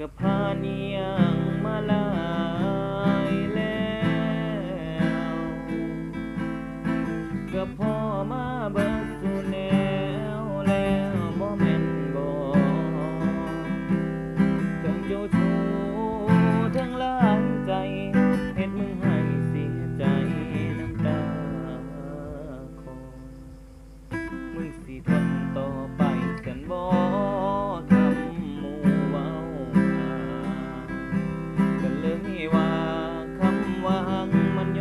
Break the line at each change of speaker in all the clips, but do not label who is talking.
ก็พานียงมาหลายแล้วก็พอมาเบิด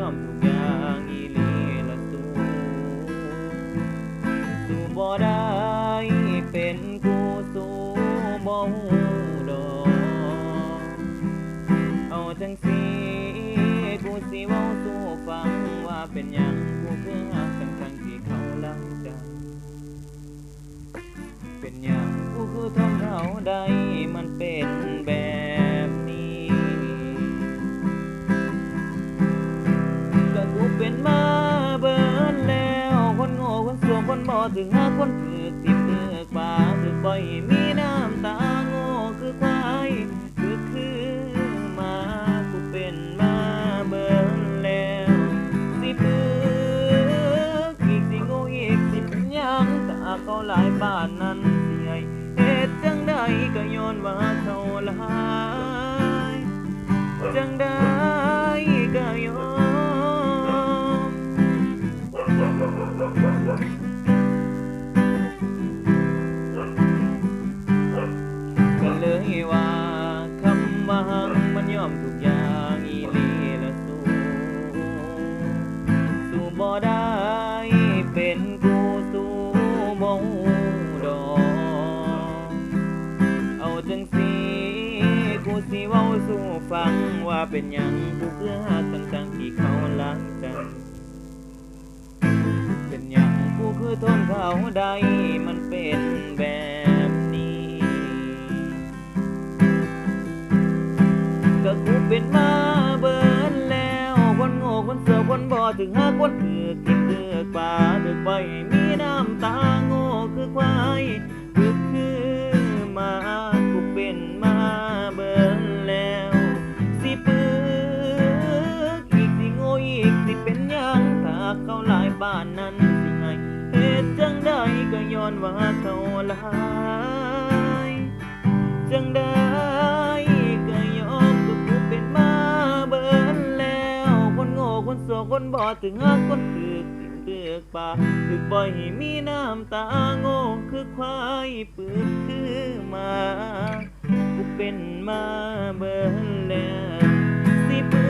อมทุกอย่างอีหลีละสู้สู้บ่ได้เป็นกูสู้บ่ฮู้ดอกเอาจังสิกูสิเว้าสู่ฟังว่าเป็นหยังกูคือหักกันทั้งที่เขาลังใจเป็นอย่างกูคือทำเขาได้ โง่คนสวคนบ่ถึงหาคนถือติดเถือกป่าถือปล่อยให้มีน้ำตาโง่คือควายคือคือมากูเป็นมาเบิดแล้วสิปึกอีกสิโง่อีกสิเป็นยังตาเขาหลายบ้านนั้นเสิให้เฮ็ดจังใดก็ย้อนว่าเขาหลายจังใด ว่าคำว่าหักมันยอมทุกอย่างอีลีละสู้สู้บ่ได้เป็นกูสู้บ่ดอกเอาจังสิกูสิเว้าสู่ฟังว่าเป็นหยังกูคือหักตั้งๆที่เขาล้างใจเป็นหยังกูคือทนเขาได้ เป็นมาเบิดแล้วคนโง่คนเสือคนบ่ถึงหาคนเถือกินถือกป่าเถือไปให้มีน้ำตาโง่คือควายคือคือมากูเป็นมาเบิดแล้วสิปึกอีกสิโง่อีกสิเป็นยังถ้าเขาหลายบ้านนั้นสิให้เหตุจังใดก็ย้อนว่าเขาหลายจังใด บอดถึงหาคนถือกินเตือกป่าถึกปล่อยให้มีน้ำตาโง่คือควายปึกคือมากูเป็นมาเบิดแล้วสิปึ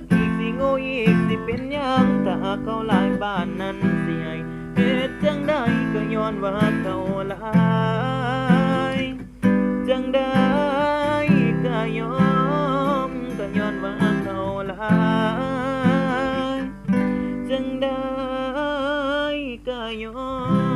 กอีกสิโง่อีกสิเป็นยังถ้าเขาหลายบ้านนั้นสิให้เหตุจังใดก็ย้อนว่าเขาหลายจังใด ngayon